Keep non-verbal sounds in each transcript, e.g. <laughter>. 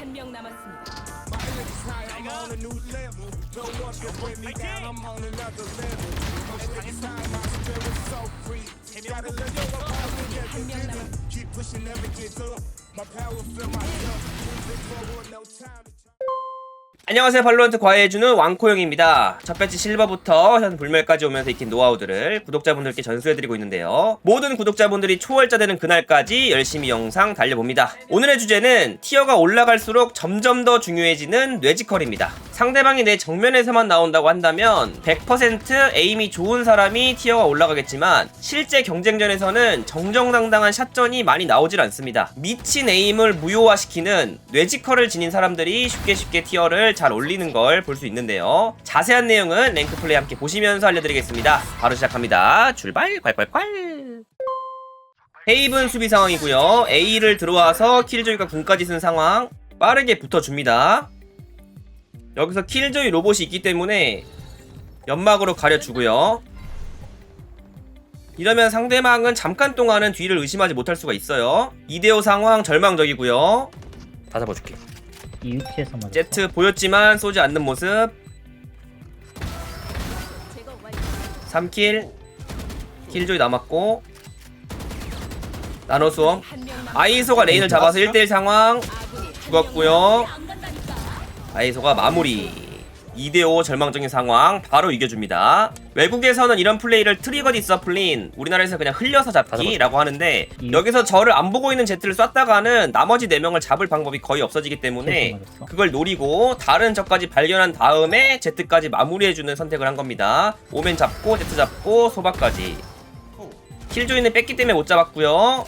한 명 남았습니다. 한 명 남았습니다. 안녕하세요. 발로란트 과외해주는 왕코영입니다. 첫 배치 실버부터 현 불멸까지 오면서 익힌 노하우들을 구독자분들께 전수해드리고 있는데요. 모든 구독자분들이 초월자 되는 그날까지 열심히 영상 달려봅니다. 오늘의 주제는 티어가 올라갈수록 점점 더 중요해지는 뇌지컬입니다 상대방이 내 정면에서만 나온다고 한다면 100% 에임이 좋은 사람이 티어가 올라가겠지만 실제 경쟁전에서는 정정당당한 샷전이 많이 나오질 않습니다 미친 에임을 무효화시키는 뇌지컬을 지닌 사람들이 쉽게 쉽게 티어를 잘 올리는 걸 볼 수 있는데요. 자세한 내용은 랭크 플레이 함께 보시면서 알려드리겠습니다. 바로 시작합니다. 출발 콸콸콸. 헤이븐 수비 상황이고요. A를 들어와서 킬조이가 궁까지 쓴 상황 빠르게 붙어줍니다. 여기서 킬조이 로봇이 있기 때문에 연막으로 가려주고요. 이러면 상대방은 잠깐 동안은 뒤를 의심하지 못할 수가 있어요. 2대5 상황 절망적이고요. 다 잡아줄게. 이 위치에서 맞았어. 제트 보였지만 쏘지 않는 모습 제거 완료. 3킬 킬조이 남았고 남았. 아이소가 레인을 잡아서 1대1 상황 죽었고요 다. 아이소가 마무리. 2대5 절망적인 상황 바로 이겨줍니다. 외국에서는 이런 플레이를 트리거 디서플린. 우리나라에서 그냥 흘려서 잡기라고 하는데 이- 여기서 저를 안 보고 있는 제트를 쐈다가는 나머지 4명을 잡을 방법이 거의 없어지기 때문에. 그걸 노리고 다른 적까지 발견한 다음에 제트까지 마무리해주는 선택을 한 겁니다. 오멘 잡고 제트 잡고 소바까지. 킬조이는 뺐기 때문에 못 잡았고요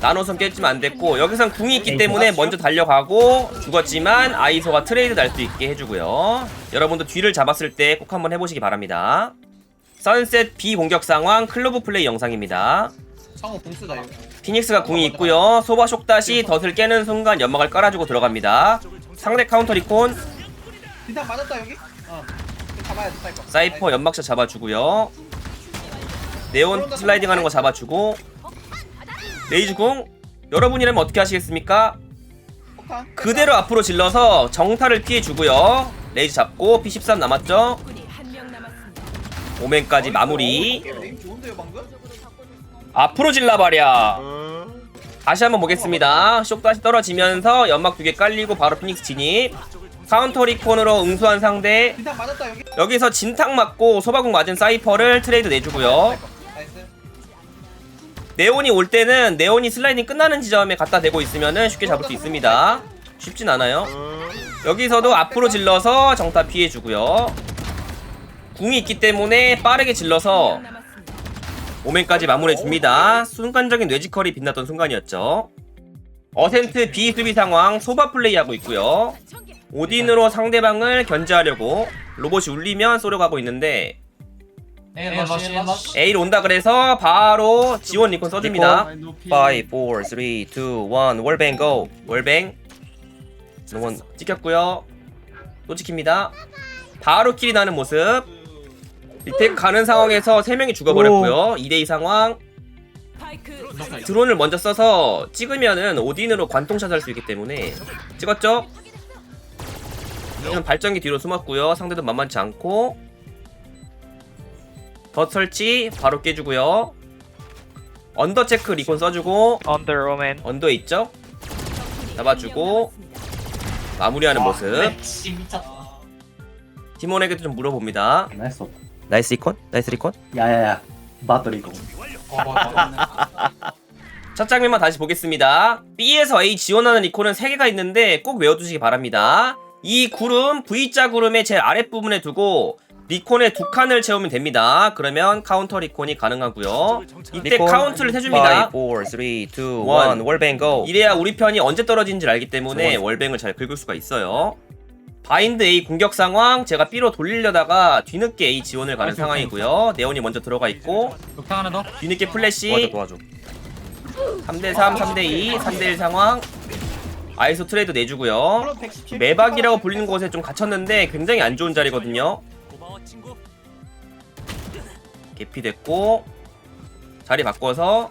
나노선 깼지만 안 됐고 여기선 궁이 있기 때문에 먼저 달려가고 죽었지만 아이소가 트레이드 날 수 있게 해주고요. 여러분도 뒤를 잡았을 때 꼭 한번 해보시기 바랍니다. 선셋 B 공격 상황 클로브 플레이 영상입니다. 상호 봉수다. 이거 피닉스가 궁이 있고요. 소바 쇽다시 덫을 깨는 순간 연막을 깔아주고 들어갑니다. 상대 카운터 리콘. 비상 맞았다 여기? 어. 잡아야 돼 사이퍼. 사이퍼 연막샷 잡아주고요. 네온 슬라이딩 하는 거 잡아주고 레이즈궁 여러분이라면 어떻게 하시겠습니까? 그대로 앞으로 질러서 정타를 피해주고요. 레이즈 잡고 P13 남았죠. 오멘까지 마무리. 어, 에임 좋은데요 방금? 앞으로 질러버려 다시 한번 보겠습니다. 쇽 다시 떨어지면서 연막 두 개 깔리고 바로 피닉스 진입. 카운터 리콘으로 응수한 상대. 맞았다 여기? 여기서 진탕 맞고 소바궁 맞은 사이퍼를 트레이드 내주고요 네온이 올 때는 네온이 슬라이딩 끝나는 지점에 갖다 대고 있으면 쉽게 잡을 수 있습니다. 쉽진 않아요. 여기서도 앞으로 질러서 정타 피해주고요. 궁이 있기 때문에 빠르게 질러서. 오멘까지 마무리해줍니다. 순간적인 뇌지컬이 빛났던 순간이었죠. 어센트 B 수비 상황 소바 플레이하고 있고요. 오딘으로 상대방을 견제하려고 로봇이 울리면 쏘려고 하고 있는데 에이 러시 러시 A로 온다 그래서 바로 지원 리콘 써줍니다. 5, 4, 3, 2, 1 월뱅 고 월뱅. 응원 찍혔고요. 또 찍힙니다. 바로 킬이 나는 모습. 리텍 가는 상황에서 3명이 죽어버렸고요. 2대2 상황. 드론을 먼저 써서 찍으면은 오딘으로 관통샷 할 수 있기 때문에. 찍었죠? 지금 발전기 뒤로 숨었고요. 상대도 만만치 않고 덧 설치 바로 깨주고요 언더 체크 리콘 써주고 Under Omen. 언더 있죠? 잡아주고 마무리하는 모습 씨 미쳤다 팀원에게도 좀 물어봅니다 나이스 나이스 리콘? 나이스 리콘? 야야야 바드리고 <laughs> 첫 장면만 다시 보겠습니다. B에서 A 지원하는 리콘은 3개가 있는데 꼭 외워두시기 바랍니다. 이 구름 V자 구름의 제일 아랫부분에 두고 리콘에 두 칸을 채우면 됩니다. 그러면 카운터 리콘이 가능하고요. 이때 리콘. 카운트를 해줍니다. 5, 4, 3, 2, 1, 원. 월뱅 고. 이래야 우리 편이 언제 떨어지는지 알기 때문에 월뱅을 잘 긁을 수가 있어요. 바인드 A 공격 상황 제가 B로 돌리려다가 뒤늦게 A 지원을 가는 상황이고요. 네온이 먼저 들어가 있고 녹탕 하나 더 뒤늦게 플래시 도와줘, 도와줘. 3대3, 3대2, 3대1 상황 아이소 트레이드 내주고요 플러스 117 매박이라고 불리는 곳에 좀 갇혔는데 굉장히 안 좋은 자리거든요 개피 됐고 자리 바꿔서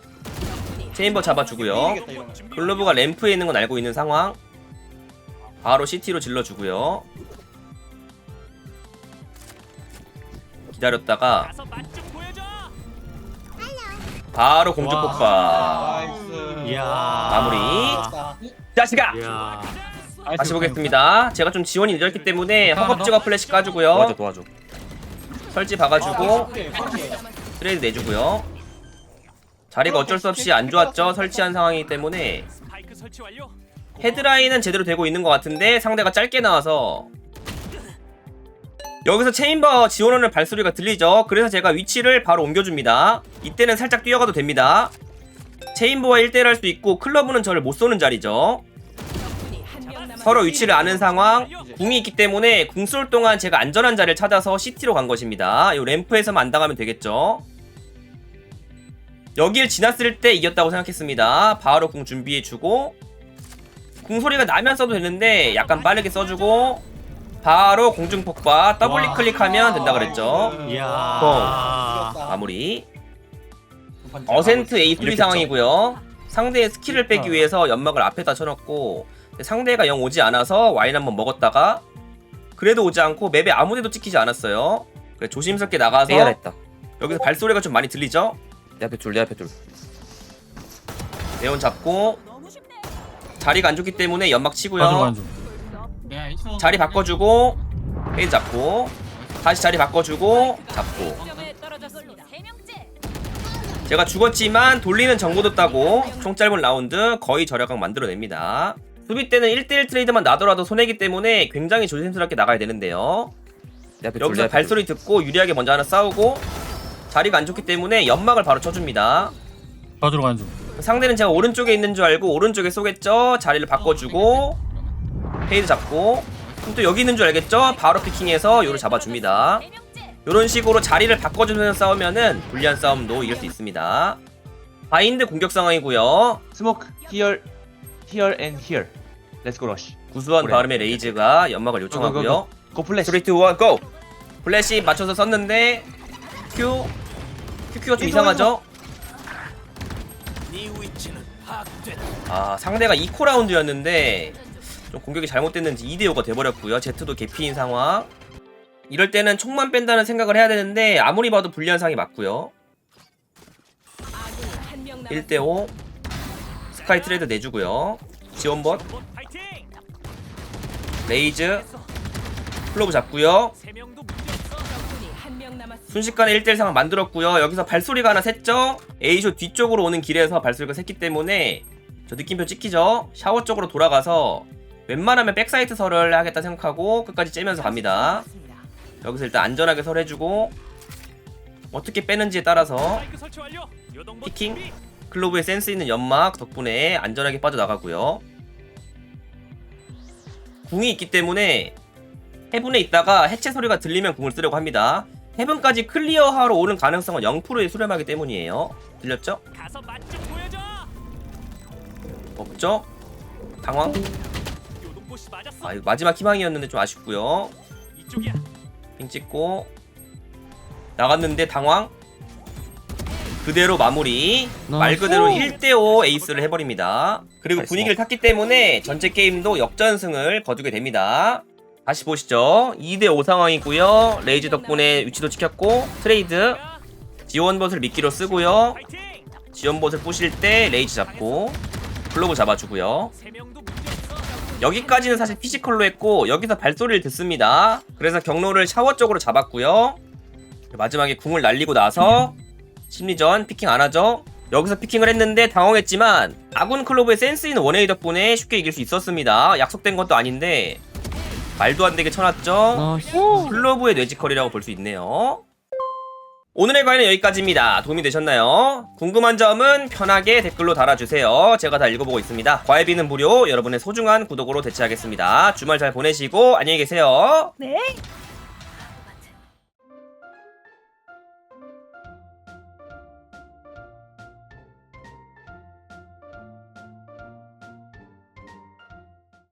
체인버 잡아주고요. 글로브가 램프에 있는 건 알고 있는 상황 바로 CT로 질러주고요. 기다렸다가. 바로 공중 와. 나이스. 이야. 마무리. 자식아! 이야. 다시 보겠습니다. 제가 좀 지원이 늦었기 때문에 허겁지겁 플래시 까주고요. 도와줘 도와줘. 설치 박아주고 오케이. 트레이드 내주고요. 자리가 어쩔 수 없이 안 좋았죠. 설치한 상황이기 때문에. 헤드라인은 제대로 되고 있는 것 같은데 상대가 짧게 나와서 여기서 체인버 지원하는 발소리가 들리죠. 그래서 제가 위치를 바로 옮겨줍니다. 이때는 살짝 뛰어가도 됩니다. 체인버와 1대1 할 수 있고 클러브는 저를 못 쏘는 자리죠. 서로 위치를 아는 상황 궁이 있기 때문에 궁 쏠 동안 제가 안전한 자리를 찾아서 CT로 간 것입니다. 이 램프에서만 안 당하면 되겠죠. 여길 지났을 때 이겼다고 생각했습니다. 바로 궁 준비해주고 궁 소리가 나면 써도 되는데 약간 빠르게 써주고 바로 공중 폭파 더블 와. 클릭하면 된다 그랬죠. 이야. 마무리. 어센트 A 이렇게 수비 상황이고요. 상대의 스킬을 빼기 위해서 연막을 앞에다 쳐놓고 상대가 영 오지 않아서 와인 한번 먹었다가 그래도 오지 않고 맵에 아무데도 찍히지 않았어요. 그래 조심스럽게 나가서 했다. 여기서 발소리가 좀 많이 들리죠? 내 앞에 둘, 내 앞에 둘. 네온 잡고. 자리가 안 좋기 때문에 연막 치고요. 가져. 자리 바꿔주고 페이지 잡고 다시 자리 바꿔주고 잡고. 제가 죽었지만 돌리는 정보도 따고 총 짧은 라운드 거의 절약각 만들어냅니다. 수비 때는 1대1 트레이드만 나더라도 손해기 때문에 굉장히 조심스럽게 나가야 되는데요. 내 앞에 여기서 앞에 발소리 듣고 유리하게 먼저 하나 싸우고 자리가 안 좋기 때문에 연막을 바로 쳐줍니다. 가져로 가는 중. 상대는 제가 오른쪽에 있는 줄 알고 오른쪽에 쏘겠죠. 자리를 바꿔주고 페이드 잡고 그럼 또 여기 있는 줄 알겠죠. 바로 피킹해서 요를 잡아줍니다. 이런 식으로 자리를 바꿔주면서 싸우면은 불리한 싸움도 이길 수 있습니다. 바인드 공격 상황이고요. 스모크 here, here go rush. 구수한 그래. 발음의 레이즈가 연막을 요청하고요. 고 플래시. 3, 2, 1, 고! 플래시 맞춰서 썼는데 Q QQ가 좀 이상하죠? 네 위치는 파악됐다. 아 상대가 2코 라운드였는데 좀 공격이 잘못됐는지 2대5가 돼버렸고요. 제트도 개피인 상황. 이럴 때는 총만 뺀다는 생각을 해야 되는데 아무리 봐도 불리한 상황이 맞고요. 아군이 한명 남았습니다. 1대5 스카이 트레이드 내주고요. 지원봇. 레이즈 클로브 잡고요. 순식간에 1대1 상황 만들었고요. 여기서 발소리가 하나 샜죠? A쇼 뒤쪽으로 오는 길에서 발소리가 샜기 때문에 저 느낌표 찍히죠? 샤워 쪽으로 돌아가서 웬만하면 백사이트 설을 하겠다 생각하고 끝까지 째면서 갑니다. 여기서 일단 안전하게 설해주고 어떻게 빼는지에 따라서 피킹. 클로브의 센스 있는 연막 덕분에 안전하게 빠져나가고요. 궁이 있기 때문에 해븐에 있다가 해체 소리가 들리면 궁을 쓰려고 합니다. 해븐까지 클리어하러 오는 가능성은 0%에 수렴하기 때문이에요. 들렸죠? 가서 맛좀 보여줘. 없죠? 당황? 아, 이거 마지막 희망이었는데 좀 아쉽고요. 이쪽이야. 핑 찍고 나갔는데 당황? 그대로 마무리 말 그대로 1대5 에이스를 해버립니다 그리고. 분위기를 탔기 때문에 전체 게임도 역전승을 거두게 됩니다 다시 보시죠 2대5 상황이고요 레이즈 덕분에 위치도 지켰고 트레이드 지원봇을 미끼로 쓰고요. 지원봇을 부실 때 레이즈 잡고 클로브 잡아주고요. 여기까지는 사실 피지컬로 했고 여기서 발소리를 듣습니다. 그래서 경로를 샤워 쪽으로 잡았고요. 마지막에 궁을 날리고 나서 심리전 피킹 안 하죠. 여기서 피킹을 했는데 당황했지만 아군 클로브의 센스 있는 원웨이 덕분에 쉽게 이길 수 있었습니다. 약속된 것도 아닌데 말도 안 되게 쳐놨죠. 클로브의 뇌지컬이라고 볼 수 있네요. 오늘의 과외는 여기까지입니다. 도움이 되셨나요? 궁금한 점은 편하게 댓글로 달아주세요. 제가 다 읽어보고 있습니다. 과외비는 무료, 여러분의 소중한 구독으로 대체하겠습니다. 주말 잘 보내시고 안녕히 계세요. 네.